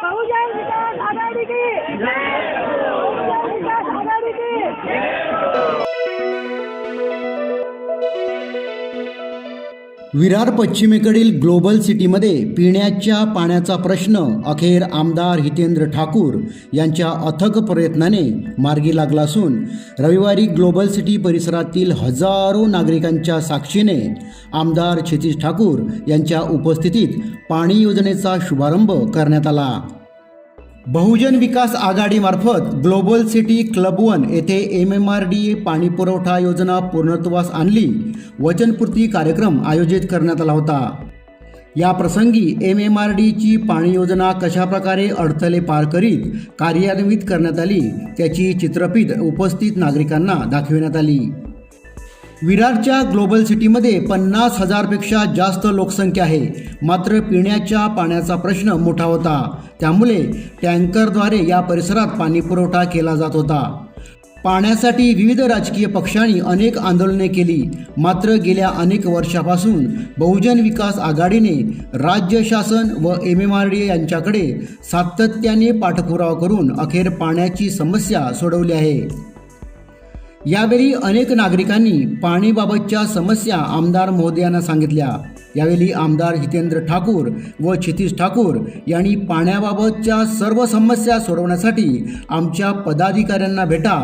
बहुजन विकास आघाडी की विरार पश्चिमेकडील ग्लोबल सिटीमध्ये पिण्याच्या पाण्याचा प्रश्न अखेर आमदार हितेंद्र ठाकूर यांच्या अथक प्रयत्नाने मार्गी लागला असून रविवारी ग्लोबल सिटी परिसरातील हजारो नागरिकांच्या साक्षीने आमदार क्षितिज ठाकूर यांच्या उपस्थितीत पाणी योजनेचा शुभारंभ करण्यात आला. बहुजन विकास आघाडीमार्फत ग्लोबल सिटी क्लब वन येथे M M R D A पाणी पुरवठा योजना पूर्णत्वास आणली. वचनपूर्ती कार्यक्रम आयोजित करण्यात आला होता. या प्रसंगी एम एम आर डीची पाणी योजना कशाप्रकारे अडथळे पार करीत कार्यान्वित करण्यात आली त्याची चित्रफित उपस्थित नागरिकांना दाखविण्यात आली. विरारच्या ग्लोबल सिटीमध्ये पन्नास हजारपेक्षा जास्त लोकसंख्या आहे. मात्र पिण्याच्या पाण्याचा प्रश्न मोठा होता. त्यामुळे टँकरद्वारे या परिसरात पाणीपुरवठा केला जात होता. पाण्यासाठी विविध राजकीय पक्षांनी अनेक आंदोलने केली. मात्र गेल्या अनेक वर्षापासून बहुजन विकास आघाडीने राज्य शासन व एम एम आर डी यांच्याकडे सातत्याने पाठपुरावा करून अखेर पाण्याची समस्या सोडवली आहे. यावेळी अनेक नागरिकांनी पाणीबाबतच्या समस्या आमदार महोदयांना सांगितल्या. यावेळी आमदार हितेंद्र ठाकूर व क्षितिश ठाकूर यांनी पाण्याबाबतच्या सर्व समस्या सोडवण्यासाठी आमच्या पदाधिकाऱ्यांना भेटा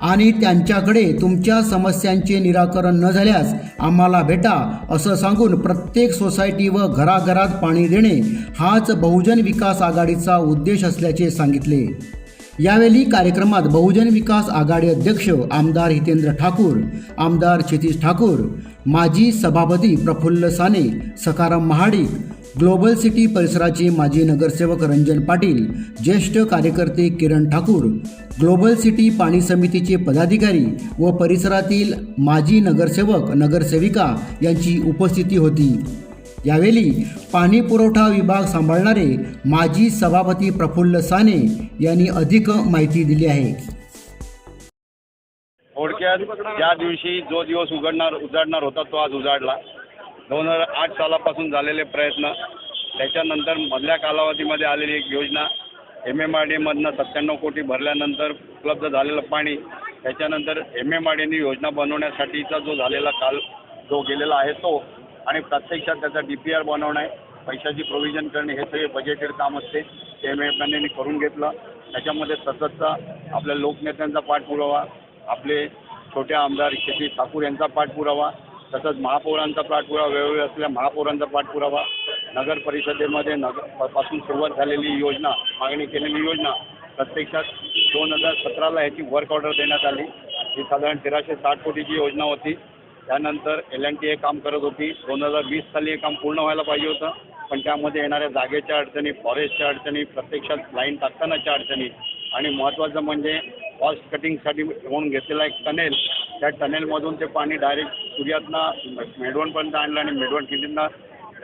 आणि त्यांच्याकडे तुमच्या समस्यांचे निराकरण न झाल्यास आम्हाला भेटा असं सांगून प्रत्येक सोसायटी व घराघरात पाणी देणे हाच बहुजन विकास आघाडीचा उद्देश असल्याचे सांगितले. यावेळी कार्यक्रमात बहुजन विकास आघाडी अध्यक्ष आमदार हितेंद्र ठाकूर आमदार क्षितीश ठाकूर माजी सभापती प्रफुल्ल साने सकाराम महाडिक ग्लोबल सिटी परिसराचे माजी नगरसेवक रंजन पाटील ज्येष्ठ कार्यकर्ते किरण ठाकूर ग्लोबल सिटी पाणी समितीचे पदाधिकारी व परिसरातील माजी नगरसेवक नगरसेविका यांची उपस्थिती होती. यावेळी पाणी पुरवठा विभाग सांभाळणारे माजी सभापती प्रफुल्ल साने यांनी अधिक माहिती दिली आहे. थोडक्यात ज्या दिवशी जो दिवस उघडणार उजाडणार होता तो आज उजाडला. दोन हजार आठ सालापासून झालेले प्रयत्न त्याच्यानंतर मधल्या कालावधीमध्ये आलेली एक योजना एम एम आर डीमधनं सत्त्याण्णव कोटी भरल्यानंतर उपलब्ध झालेलं पाणी त्याच्यानंतर एम एम आर डीने योजना बनवण्यासाठीचा जो झालेला काल जो गेलेला आहे तो आणि प्रत्यक्षात त्याचा डी पी आर बनवणे पैशाची प्रोव्हिजन करणे हे सगळे बजेटेड काम असते. ते एम करून घेतलं. त्याच्यामध्ये सततचा आपल्या लोकनेत्यांचा पाठपुरावा आपले छोट्या आमदार शेती ठाकूर यांचा पाठपुरावा तसंच महापौरांचा पाठपुरावा वेळोवेळी असलेल्या महापौरांचा पाठपुरावा नगर परिषदेमध्ये नगरपासून सुरुवात झालेली योजना मागणी केलेली योजना प्रत्यक्षात दोन हजार सतराला ह्याची वर्क ऑर्डर देण्यात आली. ही साधारण तेराशे साठ कोटीची योजना होती. त्यानंतर एल एन टी हे काम करत होती. दोन हजार वीस साली हे काम पूर्ण व्हायला पाहिजे होतं. पण त्यामध्ये येणाऱ्या जागेच्या अडचणी फॉरेस्टच्या अडचणी प्रत्यक्षात लाईन टाकतानाच्या अडचणी आणि महत्त्वाचं म्हणजे कॉस्ट कटिंगसाठी म्हणून घेतलेला एक टनेल त्या टनेलमधून ते पाणी डायरेक्ट सूर्यातनं मेडवणपर्यंत आणलं आणि मेडवण किल्लींना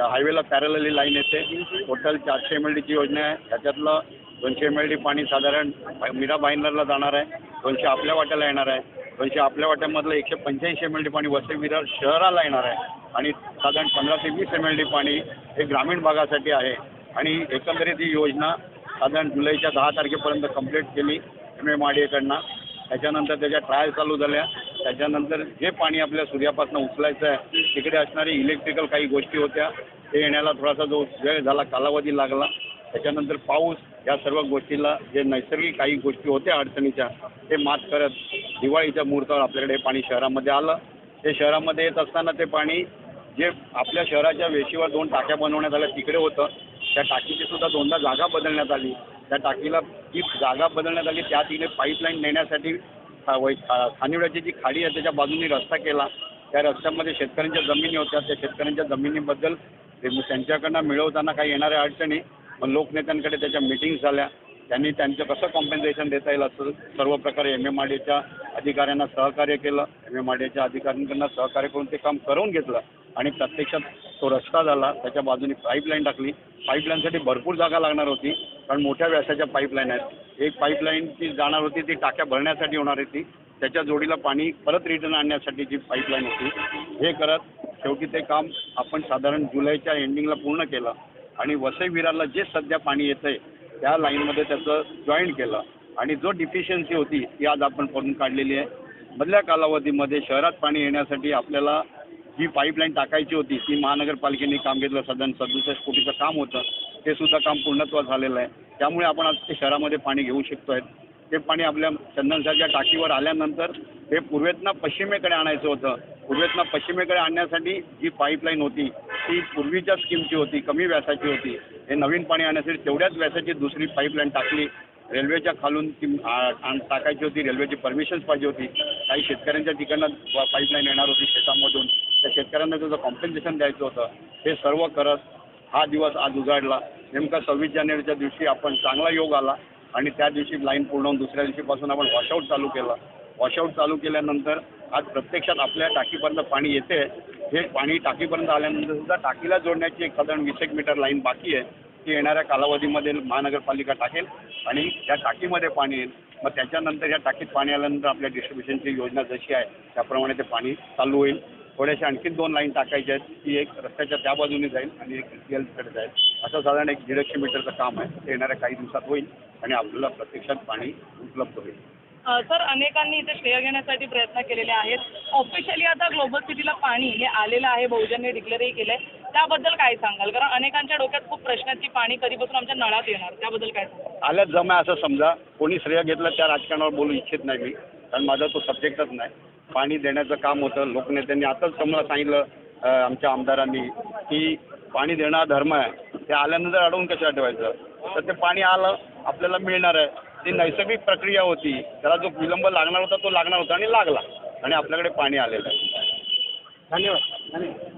हायवेला पॅरलली लाईन येते. टोटल चारशे एम एल डीची योजना आहे. त्याच्यातलं दोनशे एम एल डी पाणी साधारण मीरा बाईंदरला जाणार आहे. दोनशे आपल्या वाट्याला येणार आहे. पैसे आपल्या वाट्यामधलं एकशे पंच्याऐंशी एम एल डी पाणी वसई विरार शहराला येणार आहे. आणि साधारण पंधरा ते वीस एम एल डी पाणी हे ग्रामीण भागासाठी आहे. आणि एकंदरीत ही योजना साधारण जुलैच्या दहा तारखेपर्यंत कंप्लीट केली एम एम आर डी एकडनं त्याच्यानंतर त्याच्या ट्रायल चालू झाल्या. त्याच्यानंतर जे पाणी आपल्या सूर्यापासून उचलायचं आहे तिकडे असणारी इलेक्ट्रिकल काही गोष्टी होत्या ते येण्याला थोडासा जो वेळ झाला कालावधी लागला. त्याच्यानंतर पाऊस या सर्व गोष्टीला जे नैसर्गिक काही गोष्टी होत्या अडचणीच्या ते मात करत दिवाळीच्या मुहूर्तावर आपल्याकडे हे पाणी शहरामध्ये आलं. ते शहरामध्ये येत असताना ते पाणी जे आपल्या शहराच्या वेशीवर दोन टाक्या बनवण्यात आल्या तिकडे होतं. त्या टाकीची सुद्धा दोनदा जागा बदलण्यात आली. त्या टाकीला जी जागा बदलण्यात आली त्या तिकडे पाईपलाईन नेण्यासाठी वै- खानिवड्याची जी खाडी आहे त्याच्या बाजूनी रस्ता केला. त्या रस्त्यामध्ये शेतकऱ्यांच्या जमिनी होत्या. त्या शेतकऱ्यांच्या जमिनीबद्दल ते त्यांच्याकडनं मिळवताना काही येणाऱ्या अडचणी मग लोकनेत्यांकडे त्याच्या मिटिंग्स झाल्या. त्यांनी त्यांचं कसं कॉम्पेन्सेशन देता येईल असं सर्व प्रकारे एम एम आर डीच्या अधिकाऱ्यांना सहकार्य केलं. एम एम आर डीच्या अधिकाऱ्यांकडनं सहकार्य करून ते काम करून घेतलं आणि प्रत्यक्षात तो रस्ता झाला. त्याच्या बाजूने पाईपलाईन टाकली. पाईपलाईनसाठी भरपूर जागा लागणार होती कारण मोठ्या व्यासाच्या पाईपलाईन आहेत. एक पाईपलाईन जी जाणार होती ती टाक्या भरण्यासाठी होणार होती. त्याच्या जोडीला पाणी परत रिटर्न आणण्यासाठी जी पाईपलाईन होती हे करत शेवटी ते काम आपण साधारण जुलैच्या एंडिंगला पूर्ण केलं. आणि वसई विरारला जे सध्या पाणी येतं आहे त्या लाईनमध्ये त्याचं जॉईन केलं. आणि जो डिफिशियन्सी होती ती आज आपण करून काढलेली आहे. मधल्या कालावधीमध्ये शहरात पाणी येण्यासाठी आपल्याला जी पाईपलाईन टाकायची होती ती महानगरपालिकेने काम घेतलं. साधारण सदुसष्ट कोटीचं काम होतं. ते सुद्धा काम पूर्णत्व झालेलं आहे. त्यामुळे आपण आज ते शहरामध्ये पाणी घेऊ शकतो आहे ते पाणी आपल्या चंदनसाच्या टाकीवर आल्यानंतर हे पूर्वेतनं पश्चिमेकडे आणायचं होतं. पूर्वेतनं पश्चिमेकडे आणण्यासाठी जी पाईपलाईन होती ती पूर्वीच्या स्कीमची होती कमी व्यासाची होती. हे नवीन पाणी आणण्यासाठी तेवढ्याच व्यासाची दुसरी पाईपलाईन टाकली. रेल्वेच्या खालून ती टाकायची होती रेल्वेची परमिशन्स पाहिजे होती. काही शेतकऱ्यांच्या ठिकाणं पाईपलाईन येणार होती शेतामधून. त्या शेतकऱ्यांना त्याचं कॉम्पेन्सेशन द्यायचं होतं. हे सर्व करत हा दिवस आज उजाडला. नेमका सव्वीस जानेवारीच्या दिवशी आपण चांगला योग आला आणि त्या दिवशी लाईन पूर्ण होऊन दुसऱ्या दिवशीपासून आपण वॉशआउट चालू केलं. वॉशआउट चालू केल्यानंतर आज प्रत्यक्षात आपल्या टाकीपर्यंत पाणी येते. हे पाणी टाकीपर्यंत आल्यानंतर सुद्धा टाकीला जोडण्याची एक साधारण वीस एक मीटर लाईन बाकी आहे. ती येणाऱ्या कालावधीमध्ये महानगरपालिका टाकेल आणि त्या टाकीमध्ये पाणी येईल. मग त्याच्यानंतर या टाकीत पाणी आल्यानंतर आपल्या डिस्ट्रीब्युशनची योजना जशी आहे त्याप्रमाणे ते पाणी चालू होईल. थोड्याशा आणखी दोन लाईन टाकायच्या आहेत. ती एक रस्त्याच्या त्या बाजूने जाईल आणि एक एलकडे जाईल. असं साधारण एक दीडशे मीटरचं काम आहे. ते येणाऱ्या काही दिवसात होईल आणि आपल्याला प्रत्यक्षात पाणी उपलब्ध होईल. सर अनेकांनी इथे श्रेय घेण्यासाठी प्रयत्न केलेले आहेत. ऑफिशियली आता ग्लोबल सिटीला पाणी हे आलेलं आहे. बहुजनने डिक्लेअरही केलंय. त्याबद्दल काय सांगाल? कारण अनेकांच्या डोक्यात खूप प्रश्न आहेत की पाणी कधीपासून आमच्या नळात येणार. त्याबद्दल काय सांगाल? आल्यात जमा असं समजा कोणी श्रेय घेतलं त्या राजकारणावर बोलू इच्छित नाही मी. कारण माझा तो सब्जेक्टच नाही. पाणी देण्याचं काम होतं. लोकनेत्यांनी आताच समजा सांगितलं आमच्या आमदारांनी की पाणी देणं धर्म आहे. ते आल्यानंतर अडवून कशाला ठेवायचं? तर ते पाणी आलं आपल्याला मिळणार आहे. ती नैसर्गिक प्रक्रिया होती. त्याला जो विलंब लागणार होता तो लागणार होता आणि लागला. आणि आपल्याकडे पाणी आलेलं आहे. धन्यवाद. धन्यवाद.